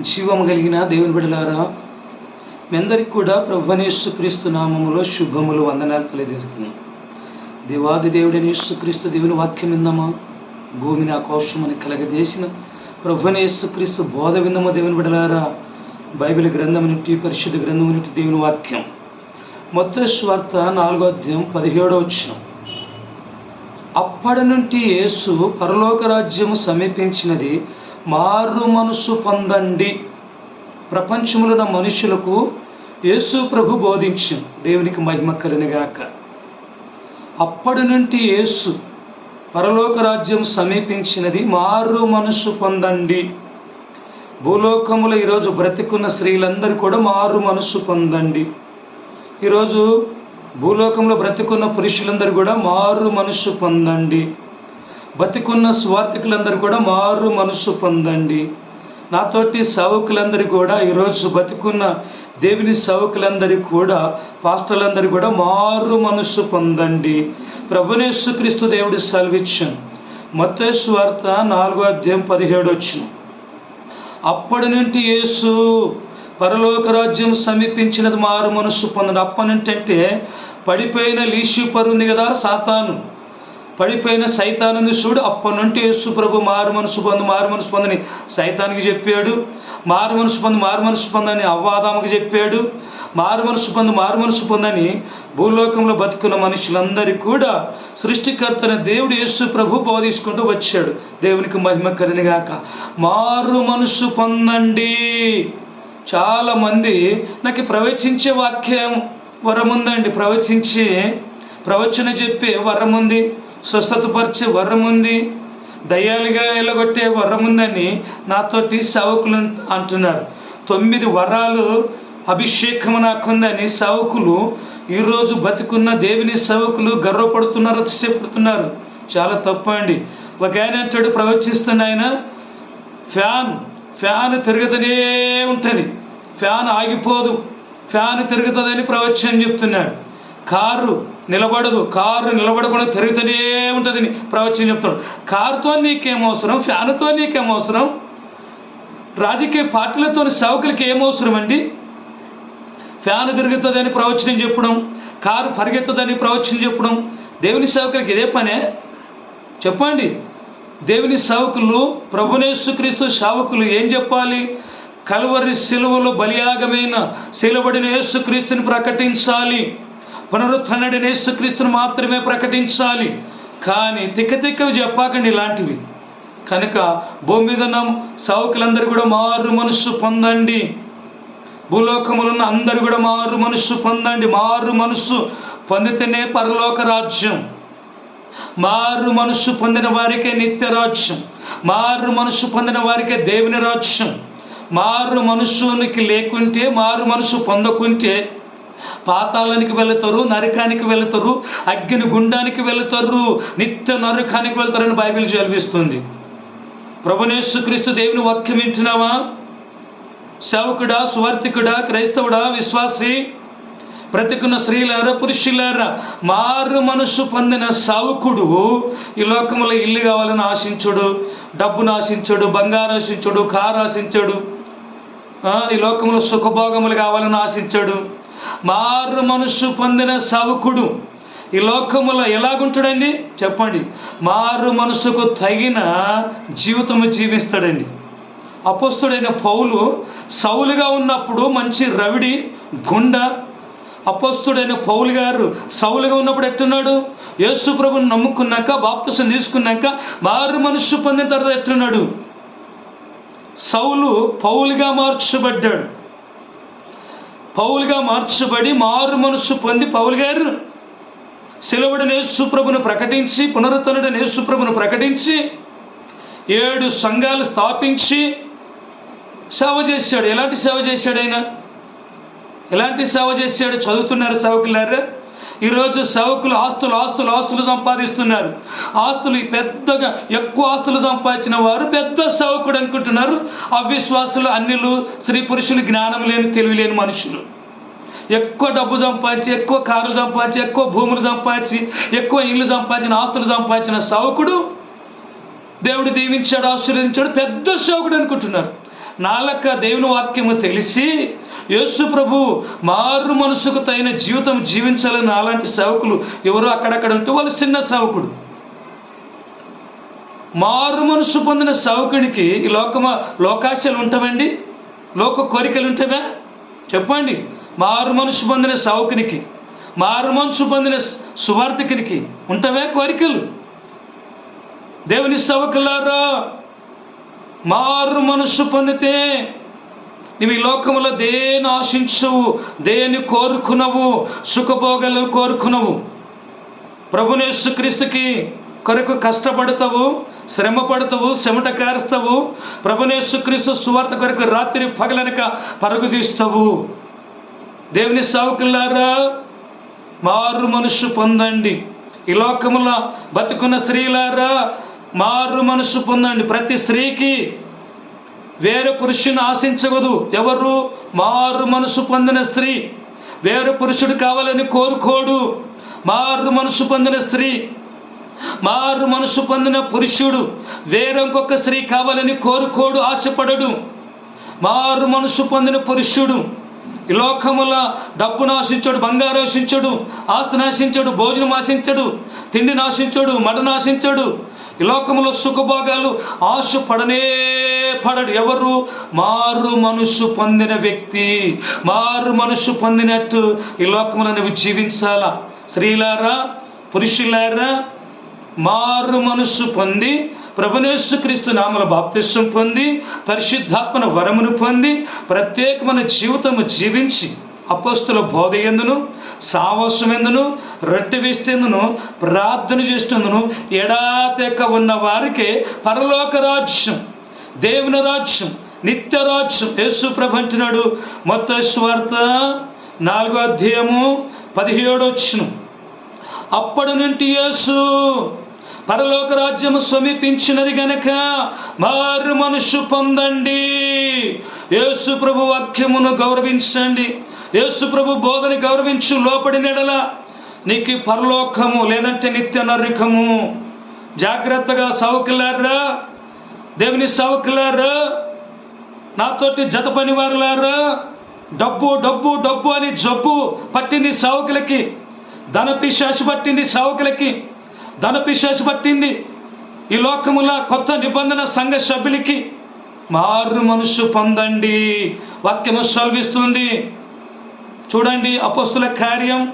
జీవము కలిగిన దేవుని బిడలారా మీ అందరికీ కూడా ప్రభునేశ్వ క్రీస్తు నామములో శుభములు వందనాలు తెలియజేస్తున్నాం. దేవాది దేవుడని యేసుక్రీస్తు దేవుని వాక్యం విందమా భూమిని ఆకాశమని కలగజేసిన ప్రభునేశ్వ క్రీస్తు బోధ విందమా దేవుని బిడలారా బైబిల్ గ్రంథం నుండి పరిశుద్ధ గ్రంథం నుండి దేవుని వాక్యం. మొత్త స్వార్థ నాలుగో అధ్యాయం పదిహేడో వచ్చినాం అప్పటి నుండి యేసు పరలోక రాజ్యము సమీపించినది. మారు మనసు పొందండి. ప్రపంచములో మనుషులకు యేసు ప్రభు బోధించు. దేవునికి మహిమ కలినగాక అప్పటి నుండి యేసు పరలోక రాజ్యం సమీపించినది. మారు మనసు పొందండి. భూలోకములో ఈరోజు బ్రతికున్న స్త్రీలందరూ కూడా మారు మనసు పొందండి. ఈరోజు భూలోకంలో బ్రతికున్న పురుషులందరూ కూడా మారు మనసు పొందండి. బతికున్న స్వార్థికులందరూ కూడా మారు మనసు పొందండి. నాతోటి సేవకులందరూ కూడా ఈరోజు బతికున్న దేవుని సేవకులందరూ కూడా పాస్టర్లందరూ కూడా మారు మనసు పొందండి. ప్రభునేశ్వ క్రీస్తు దేవుడి సెలవిచ్చాం మత్తయి వార్త నాలుగో అధ్యాయం పదిహేడు వచ్చిన అప్పటి నుండి యేసు పరలోక రాజ్యం సమీపించినది మారు మనసు పొందడం అప్పటి పడిపోయిన లీషిపరు ఉంది కదా సాతాను. పడిపోయిన సైతానుని చూడు అప్పటి నుండి యేసు ప్రభు మారు మనసు పొందు మారు మనసు పొందని సైతానికి చెప్పాడు. మారు మనసు పొందు మారు మనసు పొందని అవ్వాదాముకి చెప్పాడు. మారు మనసు పొందు మారు మనసు పొందని భూలోకంలో బతుకున్న మనుషులందరికీ కూడా సృష్టికర్తన దేవుడు యేసు ప్రభు బోధించుకుంటూ వచ్చాడు. దేవునికి మహిమ కలినిగాక మారు మనసు పొందండి. చాలామంది నాకు ప్రవచించే వాక్యం వరం ఉందండి ప్రవచించి ప్రవచన చెప్పే వరం ఉంది స్వస్థతపరిచే వరం ఉంది దయ్యాలుగా ఎలగొట్టే వరం ఉందని నాతోటి సేవకులు అంటున్నారు. తొమ్మిది వరాలు అభిషేకము నాకుందని సేవకులు ఈరోజు బతికున్న దేవుని సేవకులు గర్వపడుతున్నారు అతిశయపడుతున్నారు. చాలా తప్పు అండి ఒక ఆయన అంటాడు ప్రవచిస్తున్న ఆయన ఫ్యాన్ ఫ్యాన్ తిరుగుతూనే ఉంటుంది. ఫ్యాన్ ఆగిపోదు. ఫ్యాన్ తిరుగుతుందని ప్రవచనం చెప్తున్నాడు. కారు నిలబడదు. కారు నిలబడకుండా తిరుగుతూనే ఉంటుందని ప్రవచనం చెప్తాడు కారుతో నీకేమవసరం ఫ్యాన్తో నీకేమవసరం రాజకీయ పార్టీలతో సేవకులకి ఏమవసరం అవసరం అండి? ఫ్యాన్ తిరుగుతుందని ప్రవచనం చెప్పడం కారు పరిగెత్తదని ప్రవచనం చెప్పడం దేవుని సేవకులకి ఇదే పనే? చెప్పండి. దేవుని సేవకులు ప్రభునేసుక్రీస్తు సేవకులు ఏం చెప్పాలి? కలువరి సిలువలో బలియాగమైన శిలబడిన యేసుక్రీస్తుని ప్రకటించాలి. పునరుత్డైన యేసుక్రీస్తుని మాత్రమే ప్రకటించాలి. కానీ తిక్క తిక్కవి చెప్పాకండి ఇలాంటివి. కనుక భూమి మీద సేవకులందరూ కూడా మారు మనస్సు పొందండి. భూలోకములున్న అందరూ కూడా మారు మనస్సు పొందండి. మారు మనస్సు పొందితేనే పరలోక రాజ్యం. మారు మనసు పొందిన వారికే నిత్య రాజ్యం. మారు మనసు పొందిన వారికే దేవుని రాజ్యం. మారు మనసునికి లేకుంటే మారు మనసు పొందకుంటే పాతాళానికి వెళతారు నరకానికి వెళతారు అగ్ని గుండానికి వెళతారు నిత్య నరకానికి వెళ్తారని బైబిల్ చదివిస్తుంది ప్రభునేశ్వక్రీస్తు దేవుని వాక్యం వింటున్నావా? సేవకుడా సువార్థికుడా క్రైస్తవుడా విశ్వాసి బ్రతికున్న స్త్రీలారా పురుషులారా మారు మనసు పొందిన సౌకుడు ఈ లోకంలో ఇల్లు కావాలని ఆశించడు డబ్బును ఆశించడు బంగారు ఆశించడు కారు ఆశించడు ఈ లోకంలో సుఖభోగములు కావాలని ఆశించాడు. మారు మనసు పొందిన సౌకుడు ఈ లోకములో ఎలాగుంటాడండి? చెప్పండి. మారు మనసుకు తగిన జీవితము జీవిస్తాడండి. అపోస్తుడైన పౌలు సౌలుగా ఉన్నప్పుడు మంచి రవిడి గుండ అపస్తుడైన పౌలు గారు సౌలుగా ఉన్నప్పుడు ఎట్టున్నాడు? యేసు ప్రభుని నమ్ముకున్నాక బాప్తిసం తీసుకున్నాక మారు మనసు పొందిన తర్వాత ఎట్టున్నాడు? సౌలు పౌలుగా మార్చబడ్డాడు. పౌలుగా మార్చబడి మారు మనసు పొంది పౌలు గారు సెలవుడిని యేసుప్రభును ప్రకటించి పునరుద్ధరుడిని యేసుప్రభును ప్రకటించి ఏడు సంఘాలు స్థాపించి సేవ చేశాడు. ఎలాంటి సేవ చేశాడు ఆయన? ఎలాంటి సేవ చేశాడు? చదువుతున్నారు సేవకులారా ఈరోజు సేవకులు ఆస్తులు ఆస్తులు ఆస్తులు సంపాదిస్తున్నారు. ఆస్తులు పెద్దగా ఎక్కువ ఆస్తులు సంపాదించిన వారు పెద్ద సేవకుడు అనుకుంటున్నారు. అవిశ్వాసులు అన్యులు స్త్రీ పురుషులు జ్ఞానం లేని తెలివి లేని మనుషులు. ఎక్కువ డబ్బు సంపాదించి ఎక్కువ కార్లు సంపాదించి ఎక్కువ భూములు సంపాదించి ఎక్కువ ఇల్లు సంపాదించిన ఆస్తులు సంపాదించిన సేవకుడు దేవుడు దీవించాడు ఆశీర్వదించాడు పెద్ద సేవకుడు అనుకుంటున్నారు. నాలక దేవుని వాక్యము తెలిసి యేసు ప్రభు మారు మనసుకు తగిన జీవితం జీవించాలని అలాంటి సేవకులు ఎవరో అక్కడక్కడ ఉంటే వాళ్ళు చిన్న సేవకుడు. మారు మనసు పొందిన సేవకుడికి ఈ లోకమ లోకాశలు ఉంటామండి లోక కోరికలు ఉంటావా? చెప్పండి. మారు మనసు పొందిన సేవకునికి మారు మనసు పొందిన సువార్థకునికి ఉంటవే కోరికలు? దేవుని సేవకులారా మారు మనసు పొందితే నీవు ఈ లోకంలో దేని ఆశించవు దేని కోరుకునవు సుఖభోగాలు కోరుకునవు. ప్రభునేసు క్రీస్తుకి కొరకు కష్టపడతావు శ్రమ పడతావు చెమట కారుస్తావు. ప్రభునేసు క్రీస్తు సువార్త కొరకు రాత్రి పగలనక పరుగు తీస్తావు. దేవుని సావుకులారా మారు మనసు పొందండి. ఈ లోకముల బతుకున్న స్త్రీలారా మారు మనసు పొందండి. ప్రతి స్త్రీకి వేరు పురుషుని ఆశించవదు ఎవరు? మారు మనసు పొందిన స్త్రీ. వేరు పురుషుడు కావాలని కోరుకోడు. మారు మనసు పొందిన స్త్రీ. మారు మనసు పొందిన పురుషుడు. వేరొంకొక స్త్రీ కావాలని కోరుకోడు ఆశపడడు. మారు మనసు పొందిన పురుషుడు. ఈ లోకముల డబ్బును ఆశించడు బంగారు ఆశించడు ఆస్తిని ఆశించడు భోజనం ఆశించడు తిండి నాశించడు మటను ఆశించడు ఈ లోకములో సుఖభోగాలు ఆశ పడనే పడడు ఎవరు? మారు మనసు పొందిన వ్యక్తి. మారు మనసు పొందినట్టు ఈ లోకంలో నువ్వు జీవించాలా? స్త్రీలారా? పురుషులారా? మారు మనస్సు పొంది ప్రభునేసు క్రీస్తు నామల బాప్తిష్టం పొంది పరిశుద్ధాత్మన వరమును పొంది ప్రత్యేకమైన జీవితము జీవించి అపస్తుల బోధ ఎందును సావసమెందును రొట్టె వేస్తేందును ప్రార్థన చేస్తుందును ఎడాతెక్క ఉన్న వారికి పరలోక రాజ్యం దేవుని రాజ్యం నిత్య రాజ్యం. యేసు ప్రభు మొత్త స్వార్థ నాలుగో అధ్యాయము పదిహేడు వచ్చిన అప్పటి నుండి యేసు పరలోక రాజ్యము సమీపించినది గనక మారు మనసు పొందండి. యేసు ప్రభు వాక్యమును గౌరవించండి. యేసుప్రభు బోధని గౌరవించు లోపడి నెడల నీకు పరలోకము లేదంటే నిత్య నరికము. జాగ్రత్తగా సౌకులారా దేవుని సౌకులారా నాతోటి జత పని వారులారా డబ్బు డబ్బు డబ్బు అని జబ్బు పట్టింది సావుకులకి ధన పిశాసు పట్టింది సావుకులకి ధన పిశాసు పట్టింది ఈ లోకముల కొత్త నిబంధన సంఘ సభ్యులకి. మారు మనసు పొందండి. వాక్యము సెలవిస్తుంది. చూడండి అపస్తుల కార్యం.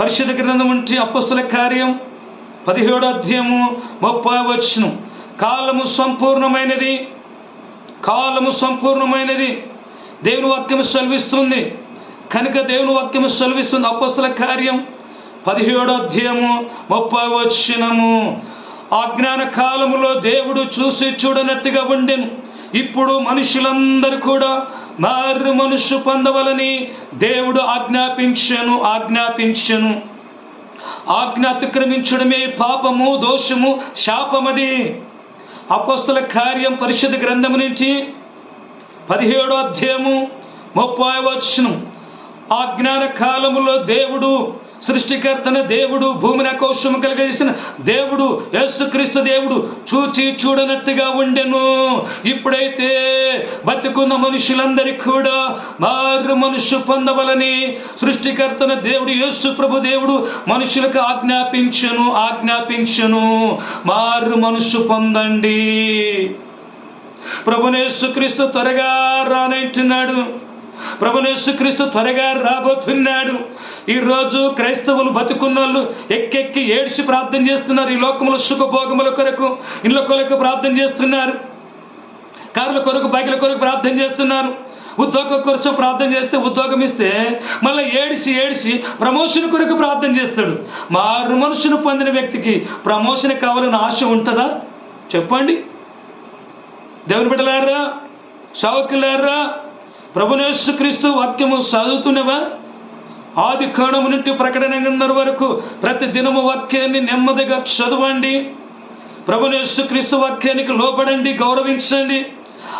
పరిశుద్ధ గ్రంథం నుంచి అపస్తుల కార్యం. పదిహేడు అధ్యాయము ముప్పై వచ్చును కాలము సంపూర్ణమైనది. కాలము సంపూర్ణమైనది. దేవుని వాక్యము సెలవిస్తుంది. కనుక దేవుని వాక్యము సెలవిస్తుంది అపస్తుల కార్యం. పదిహేడు అధ్యాయము ముప్పై వచ్చినము అజ్ఞాన కాలములో దేవుడు చూసి చూడనట్టుగా ఉండెను. ఇప్పుడు మనుషులందరూ కూడా మారు మనుషు పొందవలని దేవుడు ఆజ్ఞాపించను ఆజ్ఞాపించను. ఆజ్ఞ అతిక్రమించడమే పాపము దోషము శాపమది. అపస్తుల కార్యం పరిషత్ గ్రంథము నుంచి పదిహేడో అధ్యాయము ముప్పై వచ్చును ఆ జ్ఞాన కాలములో దేవుడు సృష్టికర్తన దేవుడు భూమిని కోశము కలిగజేసిన దేవుడు యేసుక్రీస్తు దేవుడు చూచి చూడనట్టుగా ఉండెను. ఇప్పుడైతే బతికున్న మనుషులందరికీ కూడా మారు మనుషు పొందవలని సృష్టికర్తన దేవుడు యేసు ప్రభు దేవుడు మనుషులకు ఆజ్ఞాపించను ఆజ్ఞాపించను. మారు మనుషు పొందండి. ప్రభునేసుక్రీస్తు త్వరగా రానంటున్నాడు ప్రభునేసుక్రీస్తు త్వరగా రాబోతున్నాడు. ఈరోజు క్రైస్తవులు బతుకున్నోళ్ళు ఎక్కెక్కి ఏడ్చి ప్రార్థన చేస్తున్నారు. ఈ లోకముల సుఖభోగముల కొరకు ఇళ్ళ కొరకు ప్రార్థన చేస్తున్నారు. కార్ల కొరకు బైకుల కొరకు ప్రార్థన చేస్తున్నారు. ఉద్యోగం కొరకు ప్రార్థన చేస్తే ఉద్యోగం ఇస్తే మళ్ళీ ఏడిసి ఏడిసి ప్రమోషన్ కొరకు ప్రార్థన చేస్తాడు. మారు మనుషును పొందిన వ్యక్తికి ప్రమోషన్ కావాలని ఆశ ఉంటుందా? చెప్పండి. దేవుని బిడ్డలారా సావకులారా ప్రభునేసు క్రీస్తు వాక్యము చదువుతున్నవా? ఆది కాండము నుండి ప్రకటన వరకు ప్రతి దినము వాక్యాన్ని నెమ్మదిగా చదవండి. ప్రభునేసు క్రీస్తు వాక్యానికి లోపడండి గౌరవించండి.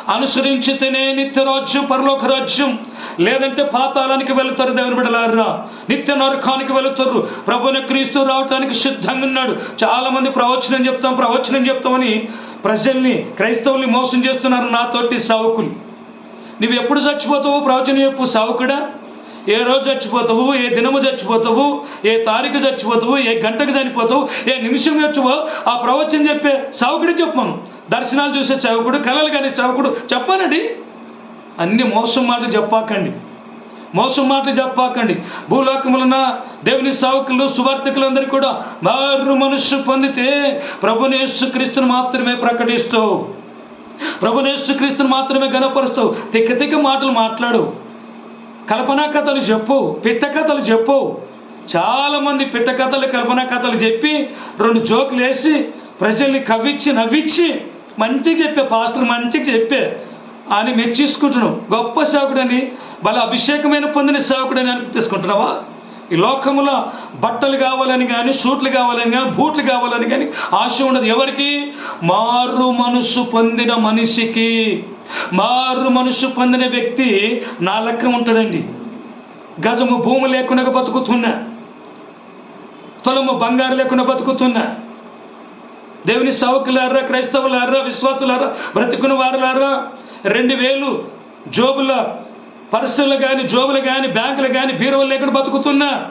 అనుసరించితేనే నిత్య రాజ్యం పరలోక రాజ్యం లేదంటే పాతాళానికి వెళుతారు దేవుని బిడలారా నిత్య నరకానికి వెళుతారు. ప్రభుని క్రీస్తు రావటానికి సిద్ధంగా ఉన్నాడు. చాలా మంది ప్రవచనం చెప్తాం ప్రవచనం చెప్తామని ప్రజల్ని క్రైస్తవుల్ని మోసం చేస్తున్నారు నాతోటి సావుకులు. నువ్వు ఎప్పుడు చచ్చిపోతావు? ప్రవచనం చెప్పు సావుకుడా. ఏ రోజు చచ్చిపోతావు? ఏ దినము చచ్చిపోతావు? ఏ తారీఖు చచ్చిపోతావు? ఏ గంటకు చనిపోతావు? ఏ నిమిషం చచ్చిపోవు ఆ ప్రవచనం చెప్పే సావుకుడే చెప్పాను దర్శనాలు చూసే సేవకుడు కళలు కానీ సేవకుడు చెప్పానండి అన్ని మోసం మాటలు చెప్పాకండి. మోసం మాటలు చెప్పాకండి. భూలోకములన దేవుని సేవకులు సువార్థికులందరూ కూడా మారు మనస్సు పొందితే ప్రభునేసు క్రీస్తుని మాత్రమే ప్రకటిస్తూ ప్రభునేసు క్రీస్తుని మాత్రమే గనపరుస్తావు తిక్క తిక్క మాటలు మాట్లాడు. కల్పనా కథలు చెప్పు పిట్ట కథలు చెప్పు. చాలామంది పిట్ట కథలు కల్పనా కథలు చెప్పి రెండు జోకులు వేసి ప్రజల్ని కవ్వించి నవ్వించి మంచిగా చెప్పే పాస్టర్ మంచిగా చెప్పే అని మెచ్చేసుకుంటున్నావు గొప్ప సేవకుడని బల అభిషేకమైన పొందిన సేవకుడని అని తీసుకుంటున్నావా? ఈ లోకములో బట్టలు కావాలని కానీ సూట్లు కావాలని కానీ బూట్లు కావాలని కానీ ఆశ ఉండదు. ఎవరికి? మారు మనసు పొందిన మనిషికి. మారు మనసు పొందిన వ్యక్తి నా లెక్క ఉంటాడండి. గజము భూమి లేకుండా బతుకుతున్నా. తొలము బంగారు లేకుండా బతుకుతున్నా. దేవుని సౌకులారా క్రైస్తవులారా విశ్వాసులారా బ్రతుకుని వారులారా రెండు వేలు జోబుల పర్సులు కానీ జోబులు కానీ బ్యాంకులు కానీ బీరువలు లేకుండా బతుకుతున్నా.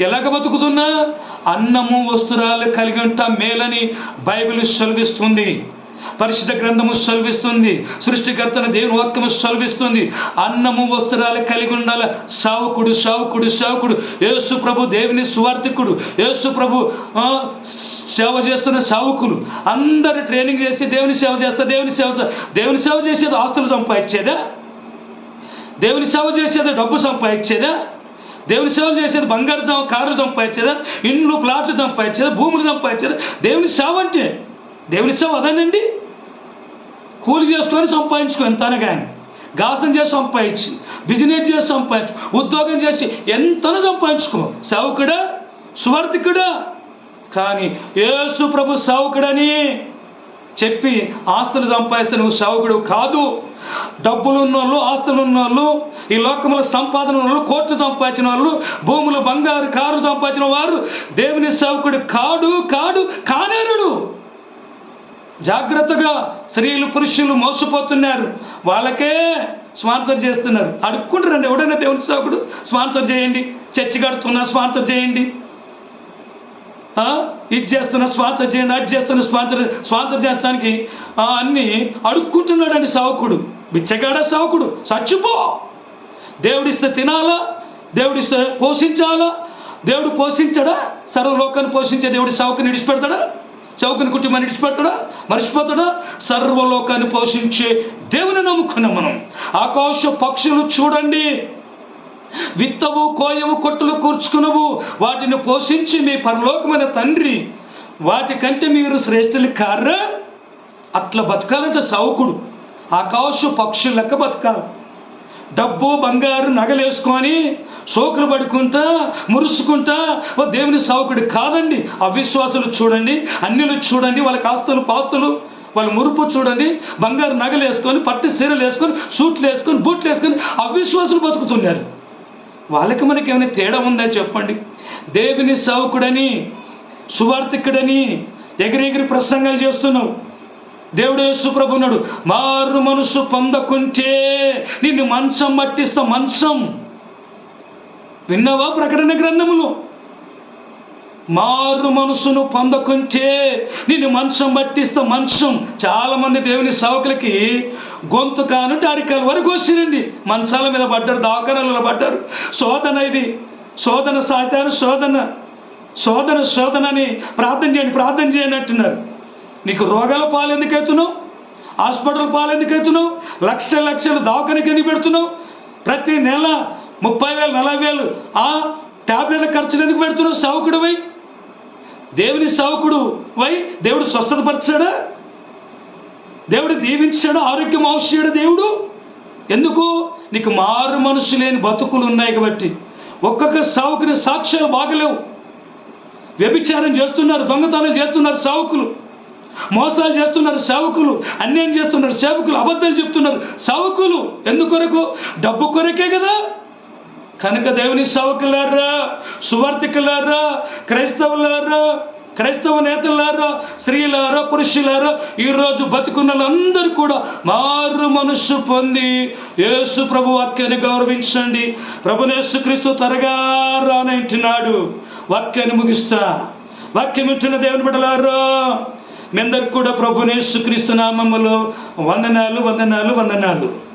ఎలాగ బతుకుతున్నా? అన్నము వస్తురాలు కలిగి ఉంటా మేలని బైబిల్ సెలవిస్తుంది. పరిశుద్ధ గ్రంథము సెలవిస్తుంది. సృష్టికర్తన దేవుని వాక్యము సెలవిస్తుంది. అన్నము వస్త్రాలు కలిగి ఉండాలి సావుకుడు సావుకుడు సావుకుడు. యేసు ప్రభు దేవుని సువార్థికుడు. యేసు ప్రభు సేవ చేస్తున్న సావుకులు. అందరు ట్రైనింగ్ చేసి దేవుని సేవ చేస్తా దేవుని సేవ దేవుని సేవ చేసేది ఆస్తులు సంపాదించేదా? దేవుని సేవ చేసేది డబ్బు సంపాదించేదా దేవుని సేవ చేసేది బంగారు సం- కార్లు సంపాదించేదా ఇండ్లు ప్లాట్లు సంపాదించేదా భూములు సంపాదించేదా. దేవుని సేవ అంటే దేవుని సేవ అదేనండి? కూలి చేసుకొని సంపాదించుకో ఎంతనే కానీ గాసం చేసి సంపాదించి బిజినెస్ చేసి సంపాదించు ఉద్యోగం చేసి ఎంతనో సంపాదించుకో. సేవకుడా? సువర్తికుడా కానీ యేసు ప్రభు సేవకుడని చెప్పి ఆస్తులు సంపాదిస్తే నువ్వు సేవకుడు కాదు. డబ్బులు ఉన్నోళ్ళు ఆస్తులు ఉన్నోళ్ళు ఈ లోకంలో సంపాదన వాళ్ళు కోట్లు సంపాదించిన వాళ్ళు భూములు బంగారు కారు సంపాదించిన వారు దేవుని సేవకుడు కాడు కాడు కానేరుడు. జాగ్రత్తగా స్త్రీలు పురుషులు మోసపోతున్నారు. వాళ్ళకే స్పాన్సర్ చేస్తున్నారు. అడుక్కుంటారండి ఎవడైనా దేవుని సేవకుడు స్పాన్సర్ చేయండి. చర్చి కడుతున్నా స్పాన్సర్ చేయండి. ఇది చేస్తున్న స్పాన్సర్ చేయండి అది చేస్తున్న స్పాన్సర్ స్పాన్సర్ చేస్తానికి అన్నీ అడుక్కుంటున్నాడండి సావుకుడు. బిచ్చగాడ సావుకుడు. చచ్చిపో. దేవుడిస్తే తినాలా? దేవుడిస్తే పోషించాలా? దేవుడు పోషించడా? సర్వలోకాన్ని పోషించే దేవుడి సావుకుని విడిచిపెడతాడా? చౌకని కుటుంబాన్ని విడిచిపెడతాడా? మర్చిపోతాడా? సర్వలోకాన్ని పోషించే దేవుని నమ్ముకున్నాం మనం. ఆకాశ పక్షులు చూడండి. విత్తవు కోయవు కొట్టులు కూర్చుకునవు. వాటిని పోషించి మీ పరలోకమైన తండ్రి. వాటికంటే మీరు శ్రేష్ఠులు కారా. అట్లా బతకాలంటే సౌకుడు ఆకాశ పక్షులు లెక్క బతకాలి. డబ్బు బంగారు నగలేసుకొని సోకులు పడుకుంటా మురుసుకుంటా ఓ దేవుని సావుకుడు కాదండి. అవిశ్వాసులు చూడండి అన్యులు చూడండి వాళ్ళ ఆస్తులు పాస్తులు వాళ్ళ మురుపు చూడండి. బంగారు నగలు వేసుకొని పట్టు సీరలు వేసుకొని సూట్లు వేసుకొని బూట్లు వేసుకొని అవిశ్వాసులు బతుకుతున్నారు. వాళ్ళకి మనకి ఏమైనా తేడా ఉందని చెప్పండి. దేవుని సావుకుడని సువార్థికుడని ఎగిరెగిరి ప్రసంగాలు చేస్తున్నావు. దేవుడు యేసు ఉన్నాడు. మారు మనసు పొందకుంటే నిన్ను మంచం పట్టిస్తా మంచం. విన్నావా ప్రకటన గ్రంథములు? మారు మనసును పొందకుంటే నిన్ను మంచం పట్టిస్తే మంచం చాలామంది దేవుని సేవకులకి గొంతు కానుంటే అరికాల వరకు వచ్చిరండి మంచాల మీద పడ్డారు దవాఖానాలలో పడ్డారు. శోధన ఇది. శోధన సాతాను శోధన. శోధన శోధన అని ప్రార్థన చేయండి ప్రార్థన చేయండి అంటున్నారు. నీకు రోగాల పాలు ఎందుకు అవుతున్నావు హాస్పిటల్ పాలు ఎందుకు అవుతున్నావు లక్ష లక్షలు దావకానికి ఎందుకు పెడుతున్నావు? ప్రతి నెల ముప్పై వేలు నలభై వేలు ఆ ట్యాబ్లెట్ల ఖర్చులు ఎందుకు పెడుతున్నావు? సవకుడువై. దేవుని సౌకుడు వై దేవుడు స్వస్థత పరిచాడా దేవుడు దీవించాడు ఆరోగ్యం అవసరడు దేవుడు. ఎందుకు? నీకు మారు మనసు లేని బతుకులు ఉన్నాయి కాబట్టి. ఒక్కొక్క సావుకుని సాక్ష్యాలు బాగలేవు. వ్యభిచారం చేస్తున్నారు దొంగతనం చేస్తున్నారు సావుకులు. మోసాలు చేస్తున్నారు సేవకులు అన్యాయం చేస్తున్నారు సేవకులు అబద్ధాలు చెప్తున్నారు సేవకులు. ఎందుకొరకు? డబ్బు కొరకే కదా. కనుక దేవుని సేవకులారా సువర్తికులారా క్రైస్తవులారా క్రైస్తవ నేతలారా స్త్రీలారా పురుషులారా ఈరోజు బతుకున్న వాళ్ళందరూ కూడా మారు మనస్సు పొంది యేసు ప్రభు వాక్యాన్ని గౌరవించండి. ప్రభునేసు క్రీస్తు త్వరగా రానంటున్నాడు వాక్యాన్ని ముగిస్తా. వాక్యం ఇచ్చిన దేవుని బిడ్డలారా మీ అందరికి కూడా ప్రభునేసు క్రీస్తు నామములో వందనాలు వందనాలు వందనాలు.